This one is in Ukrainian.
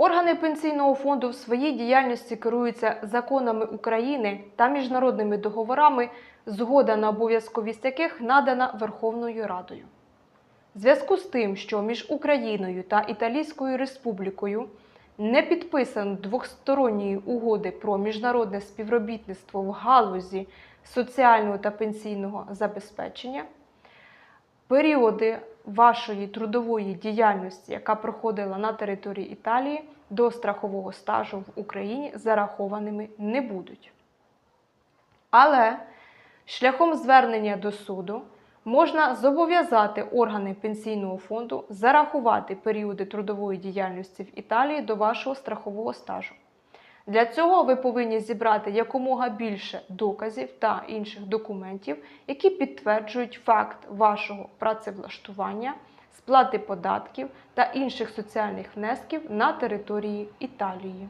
Органи пенсійного фонду в своїй діяльності керуються законами України та міжнародними договорами, згода на обов'язковість яких надана Верховною Радою. В зв'язку з тим, що між Україною та Італійською Республікою не підписано двосторонньої угоди про міжнародне співробітництво в галузі соціального та пенсійного забезпечення, періоди вашої трудової діяльності, яка проходила на території Італії, до страхового стажу в Україні зарахованими не будуть. Але шляхом звернення до суду можна зобов'язати органи пенсійного фонду зарахувати періоди трудової діяльності в Італії до вашого страхового стажу. Для цього ви повинні зібрати якомога більше доказів та інших документів, які підтверджують факт вашого працевлаштування, сплати податків та інших соціальних внесків на території Італії.